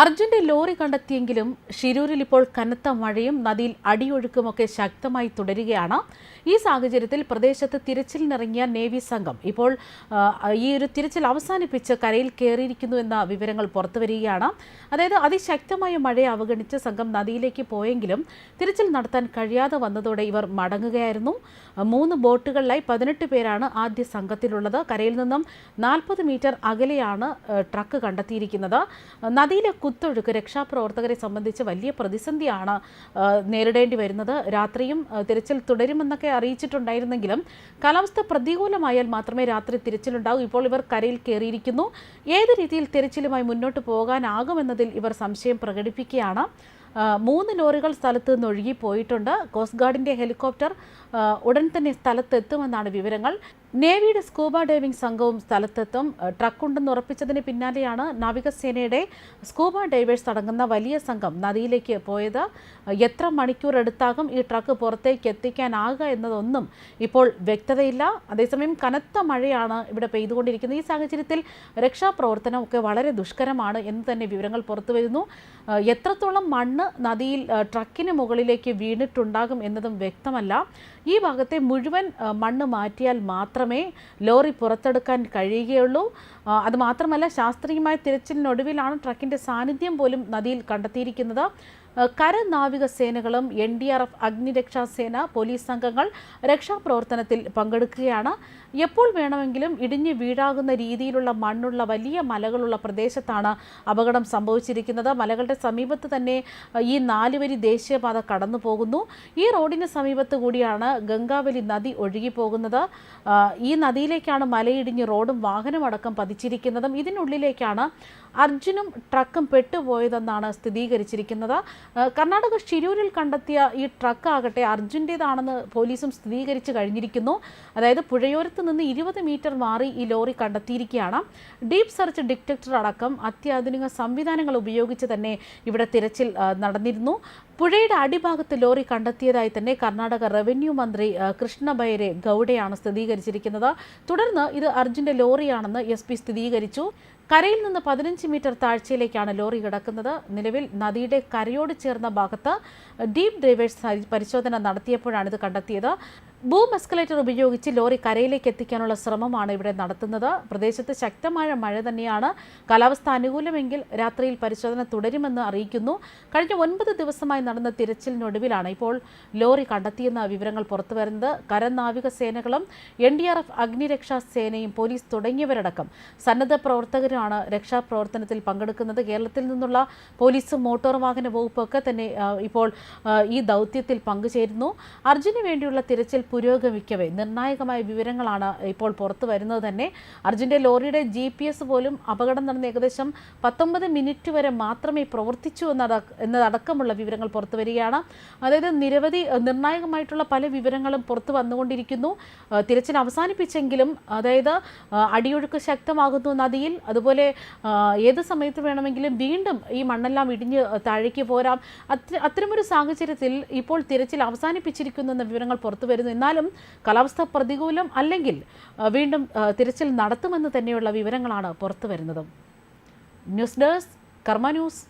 അർജുന്റെ ലോറി കണ്ടെത്തിയെങ്കിലും ഷിരൂരിൽ ഇപ്പോൾ കനത്ത മഴയും നദിയിൽ അടിയൊഴുക്കുമൊക്കെ ശക്തമായി തുടരുകയാണ്. ഈ സാഹചര്യത്തിൽ പ്രദേശത്ത് തിരച്ചിലിനിറങ്ങിയ നേവി സംഘം ഇപ്പോൾ ഈ ഒരു തിരച്ചിൽ അവസാനിപ്പിച്ച് കരയിൽ കയറിയിരിക്കുന്നു എന്ന വിവരങ്ങൾ പുറത്തുവരികയാണ് അതായത് അതിശക്തമായ മഴയെ അവഗണിച്ച് സംഘം നദിയിലേക്ക് പോയെങ്കിലും തിരച്ചിൽ നടത്താൻ കഴിയാതെ വന്നതോടെ ഇവർ മടങ്ങുകയായിരുന്നു. മൂന്ന് ബോട്ടുകളിലായി പതിനെട്ട് പേരാണ് ആദ്യ സംഘത്തിലുള്ളത്. കരയിൽ നിന്നും നാൽപ്പത് മീറ്റർ അകലെയാണ് ട്രക്ക് കണ്ടെത്തിയിരിക്കുന്നത്. നദിയിലെ കുത്തൊഴുക്ക് രക്ഷാപ്രവർത്തകരെ സംബന്ധിച്ച് വലിയ പ്രതിസന്ധിയാണ് നേരിടേണ്ടി വരുന്നത്. രാത്രിയും തിരച്ചിൽ തുടരുമെന്നൊക്കെ അറിയിച്ചിട്ടുണ്ടായിരുന്നെങ്കിലും കാലാവസ്ഥ പ്രതികൂലമായാൽ മാത്രമേ രാത്രി തിരച്ചിലുണ്ടാകൂ ഇപ്പോൾ ഇവർ കരയിൽ കയറിയിരിക്കുന്നു. ഏത് രീതിയിൽ തിരച്ചിലുമായി മുന്നോട്ട് പോകാനാകുമെന്നതിൽ ഇവർ സംശയം പ്രകടിപ്പിക്കുകയാണ്. മൂന്ന് ലോറികൾ സ്ഥലത്ത് നിന്ന് ഒഴുകിപ്പോയിട്ടുണ്ട് കോസ്റ്റ് ഗാർഡിന്റെ ഹെലികോപ്റ്റർ ഉടൻ തന്നെ സ്ഥലത്തെത്തുമെന്നാണ് വിവരങ്ങൾ. നേവിയുടെ സ്കൂബ ഡൈവിംഗ് സംഘവും സ്ഥലത്തെത്തും. ട്രക്കുണ്ടെന്ന് ഉറപ്പിച്ചതിന് പിന്നാലെയാണ് നാവികസേനയുടെ സ്കൂബ ഡൈവേഴ്സ് അടങ്ങുന്ന വലിയ സംഘം നദിയിലേക്ക് പോയത്. എത്ര മണിക്കൂർ എടുത്താകും ഈ ട്രക്ക് പുറത്തേക്ക് എത്തിക്കാനാകുക എന്നതൊന്നും ഇപ്പോൾ വ്യക്തതയില്ല. അതേസമയം കനത്ത മഴയാണ് ഇവിടെ പെയ്തുകൊണ്ടിരിക്കുന്നത്. ഈ സാഹചര്യത്തിൽ രക്ഷാപ്രവർത്തനമൊക്കെ വളരെ ദുഷ്കരമാണ് എന്ന് തന്നെ വിവരങ്ങൾ പുറത്തുവരുന്നു വരുന്നു. എത്രത്തോളം മണ്ണ് നദിയിൽ ട്രക്കിന് മുകളിലേക്ക് വീണിട്ടുണ്ടാകും എന്നതും വ്യക്തമല്ല. ഈ ഭാഗത്തെ മുഴുവൻ മണ്ണ് മാറ്റിയാൽ മാത്രമേ ലോറി പുറത്തെടുക്കാൻ കഴിയുകയുള്ളൂ. അതുമാത്രമല്ല അത് മാത്രമല്ല ശാസ്ത്രീയമായ തിരച്ചിലിനൊടുവിലാണ് ട്രക്കിന്റെ സാന്നിധ്യം പോലും നദിയിൽ കണ്ടെത്തിയിരിക്കുന്നത്. കരനാവിക സേനകളും എൻ ഡി ആർ എഫ് അഗ്നിരക്ഷാ സേന പോലീസ് സംഘങ്ങൾ രക്ഷാപ്രവർത്തനത്തിൽ പങ്കെടുക്കുകയാണ്. എപ്പോൾ വേണമെങ്കിലും ഇടിഞ്ഞു വീഴാകുന്ന രീതിയിലുള്ള മണ്ണുള്ള വലിയ മലകളുള്ള പ്രദേശത്താണ് അപകടം സംഭവിച്ചിരിക്കുന്നത്. മലകളുടെ സമീപത്ത് തന്നെ ഈ നാലുവരി ദേശീയപാത കടന്നു പോകുന്നു ഈ റോഡിന് സമീപത്ത് കൂടിയാണ് ഗംഗാവലി നദി ഒഴുകിപ്പോകുന്നത്. ഈ നദിയിലേക്കാണ് മലയിടിഞ്ഞ് റോഡും വാഹനമടക്കം പതിച്ചിരിക്കുന്നതും. ഇതിനുള്ളിലേക്കാണ് അർജുനും ട്രക്കും പെട്ടുപോയതെന്നാണ് സ്ഥിരീകരിച്ചിരിക്കുന്നത്. കർണാടക ഷിരൂരിൽ കണ്ടെത്തിയ ഈ ട്രക്ക് ആകട്ടെ അർജുന്റേതാണെന്ന് പോലീസും സ്ഥിരീകരിച്ചു കഴിഞ്ഞിരിക്കുന്നു. അതായത് പുഴയോരത്ത് നിന്ന് ഇരുപത് മീറ്റർ മാറി ഈ ലോറി കണ്ടെത്തിയിരിക്കുകയാണ്. ഡീപ് സെർച്ച് ഡിറ്റക്ടർ അടക്കം അത്യാധുനിക സംവിധാനങ്ങൾ ഉപയോഗിച്ച് തന്നെ ഇവിടെ തിരച്ചിൽ നടന്നിരുന്നു. പുഴയുടെ അടിഭാഗത്ത് ലോറി കണ്ടെത്തിയതായി തന്നെ കർണാടക റവന്യൂ മന്ത്രി കൃഷ്ണബൈരെ കൃഷ്ണ ബൈരെ ഗൗഡയാണ് സ്ഥിരീകരിച്ചിരിക്കുന്നത്. തുടർന്ന് ഇത് അർജുന്റെ ലോറിയാണെന്ന് എസ് പി സ്ഥിരീകരിച്ചു. കരയിൽ നിന്ന് പതിനഞ്ച് മീറ്റർ താഴ്ചയിലേക്കാണ് ലോറി കിടക്കുന്നത്. നിലവിൽ നദിയുടെ കരയോട് ചേർന്ന ഭാഗത്ത് ഡീപ് ഡ്രൈവേഴ്സ് പരിശോധന നടത്തിയപ്പോഴാണ് ഇത് കണ്ടെത്തിയത്. ബൂം എസ്കലേറ്റർ ഉപയോഗിച്ച് ലോറി കരയിലേക്ക് എത്തിക്കാനുള്ള ശ്രമമാണ് ഇവിടെ നടത്തുന്നത്. പ്രദേശത്ത് ശക്തമായ മഴ തന്നെയാണ്. കാലാവസ്ഥ അനുകൂലമെങ്കിൽ രാത്രിയിൽ പരിശോധന തുടരുമെന്ന് അറിയിക്കുന്നു. കഴിഞ്ഞ ഒൻപത് ദിവസമായി നടന്ന തിരച്ചിലിനൊടുവിലാണ് ഇപ്പോൾ ലോറി കണ്ടെത്തിയെന്ന വിവരങ്ങൾ പുറത്തുവരുന്നത്. കരനാവിക സേനകളും എൻ ഡി ആർ എഫ് അഗ്നിരക്ഷാ സേനയും പോലീസ് തുടങ്ങിയവരടക്കം സന്നദ്ധ പ്രവർത്തകരാണ് രക്ഷാപ്രവർത്തനത്തിൽ പങ്കെടുക്കുന്നത്. കേരളത്തിൽ നിന്നുള്ള പോലീസും മോട്ടോർ വാഹന വകുപ്പൊക്കെ തന്നെ ഇപ്പോൾ ഈ ദൗത്യത്തിൽ പങ്കുചേരുന്നു. അർജുന് വേണ്ടിയുള്ള തിരച്ചിൽ പുരോഗമിക്കവേ. നിർണായകമായ വിവരങ്ങളാണ് ഇപ്പോൾ പുറത്തു വരുന്നത് തന്നെ. അർജുന്റെ ലോറിയുടെ ജി പി എസ് പോലും അപകടം നടന്ന ഏകദേശം പത്തൊമ്പത് മിനിറ്റ് വരെ മാത്രമേ പ്രവർത്തിച്ചു എന്നത എന്നതടക്കമുള്ള വിവരങ്ങൾ പുറത്തു വരികയാണ്. അതായത് നിരവധി നിർണായകമായിട്ടുള്ള പല വിവരങ്ങളും പുറത്തു വന്നുകൊണ്ടിരിക്കുന്നു. തിരച്ചിൽ അവസാനിപ്പിച്ചെങ്കിലും അതായത് അടിയൊഴുക്ക് ശക്തമാകുന്നു നദിയിൽ. അതുപോലെ ഏത് സമയത്ത് വേണമെങ്കിലും വീണ്ടും ഈ മണ്ണെല്ലാം ഇടിഞ്ഞ് താഴേക്ക് പോരാം. അത്ര അത്തരമൊരു സാഹചര്യത്തിൽ ഇപ്പോൾ തിരച്ചിൽ അവസാനിപ്പിച്ചിരിക്കുന്നു എന്ന വിവരങ്ങൾ പുറത്തു വരുന്നു. എന്നാലും കാലാവസ്ഥ പ്രതികൂലം അല്ലെങ്കിൽ വീണ്ടും തിരച്ചിൽ നടത്തുമെന്ന് തന്നെയുള്ള വിവരങ്ങളാണ് പുറത്തു വരുന്നത് ന്യൂസ് ഡെസ്ക് കർമ്മ ന്യൂസ്.